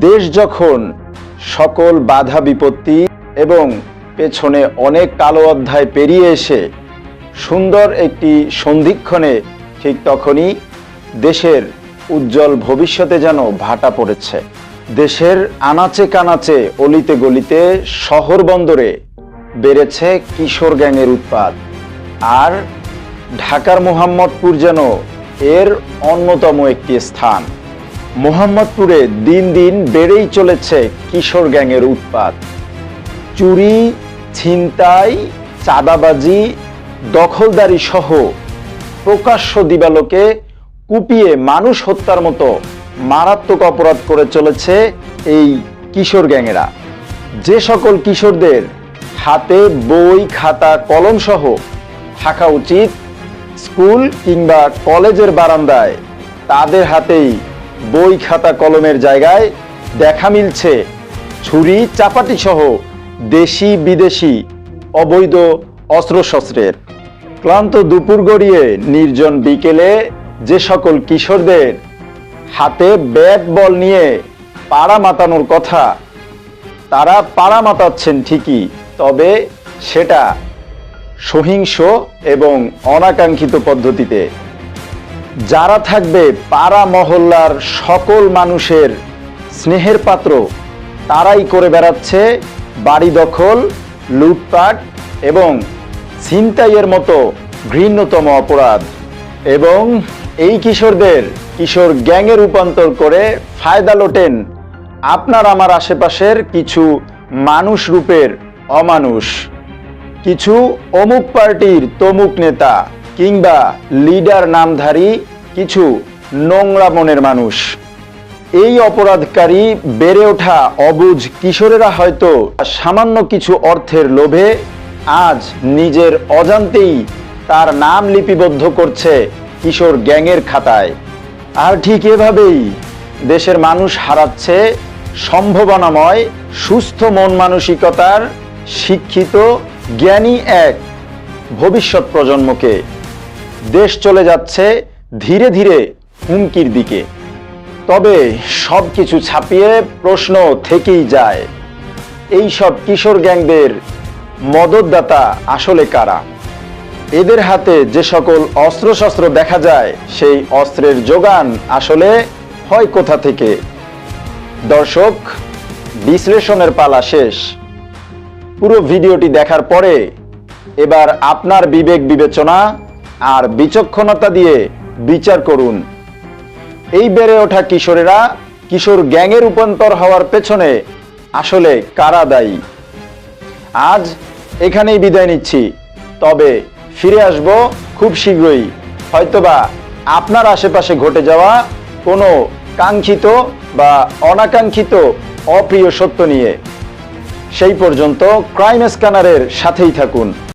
দেশ যখন সকল বাধা বিপত্তি এবং পেছনে অনেক কালো অধ্যায় পেরিয়ে এসে সুন্দর একটি সন্ধিক্ষণে ঠিক তখনই দেশের উজ্জ্বল ভবিষ্যতে যেন ভাটা পড়েছে। দেশের আনাচে কানাচে, অলিতে গলিতে শহর বন্দরে বেড়েছে কিশোর গ্যাংয়ের উৎপাদ আর ঢাকার মোহাম্মদপুর যেন এর অন্যতম একটি স্থান। মোহাম্মদপুরে দিন দিন বেড়েই চলেছে কিশোর গ্যাংয়ের উৎপাত। চুরি, ছিনতাই, চাঁদাবাজি দখলদারি সহ প্রকাশ্য দিবালোকে কুপিয়ে মানুষ হত্যার মতো মারাত্মক অপরাধ করে চলেছে এই কিশোর গ্যাংয়েরা। যে সকল কিশোরদের হাতে বই, খাতা কলম সহ থাকা উচিত, স্কুল কিংবা কলেজের বারান্দায় তাদের হাতেই বই খাতা কলমের জায়গায় দেখা মিলছে ছুরি চাপাটি সহ দেশি, বিদেশি, অবৈধ অস্ত্রশস্ত্রের। ক্লান্ত দুপুর গড়িয়ে নির্জন বিকেলে যে সকল কিশোরদের হাতে ব্যাট বল নিয়ে পাড়া মাতানোর কথা, তারা পাড়া মাতাচ্ছেন ঠিকই, তবে সেটা সহিংস এবং অনাকাঙ্ক্ষিত পদ্ধতিতে। যারা থাকবে পাড়া মহল্লার সকল মানুষের স্নেহের পাত্র, তারাই করে বেড়াচ্ছে বাড়ি দখল, লুটপাট এবং ছিনতাইয়ের মতো ঘৃণ্যতম অপরাধ। এবং এই কিশোরদের কিশোর গ্যাংয়ে রূপান্তর করে ফায়দা লোটেন আপনার আমার আশেপাশের কিছু মানুষ রূপের অমানুষ। কিছু অমুক পার্টির তমুক নেতা কিংবা লিডার নামধারী কিছু নোংরা মনের মানুষ। এই অপরাধকারী বেড়ে ওঠা অবুঝ কিশোরেরা হয়তো সামান্য কিছু অর্থের লোভে আজ নিজের অজান্তেই তার নাম লিপিবদ্ধ করছে কিশোর গ্যাংয়ের খাতায়। আর ঠিক এভাবেই দেশের মানুষ হারাচ্ছে সম্ভাবনাময়, সুস্থ মন মানসিকতার শিক্ষিত, জ্ঞানী এক ভবিষ্যৎ প্রজন্মকে। দেশ চলে যাচ্ছে ধীরে ধীরে হুমকির দিকে। তবে সব কিছু ছাপিয়ে প্রশ্ন থেকেই যায় এই সব কিশোর গ্যাংদের মদতদাতা আসলে কারা? এদের হাতে যে সকল অস্ত্রশস্ত্র দেখা যায়, সেই অস্ত্রের যোগান আসলে হয় কোথা থেকে? দর্শক, বিশ্লেষণের পালা শেষ। পুরো ভিডিওটি দেখার পরে এবার আপনার বিবেক বিবেচনা আর বিচক্ষণতা দিয়ে বিচার করুন। এই বেড়ে ওঠা কিশোরেরা কিশোর গ্যাংয়ে রূপান্তর হওয়ার পেছনে আসলে কারা দায়ী? আজ এখানেই বিদায় নিচ্ছি। তবে ফিরে আসব খুব শীঘ্রই। হয়তোবা আপনার আশেপাশে ঘটে যাওয়া কোনো কাঙ্ক্ষিত বা অনাকাঙ্ক্ষিত অপ্রিয় সত্য নিয়ে। সেই পর্যন্ত ক্রাইম স্ক্যানারের সাথেই থাকুন।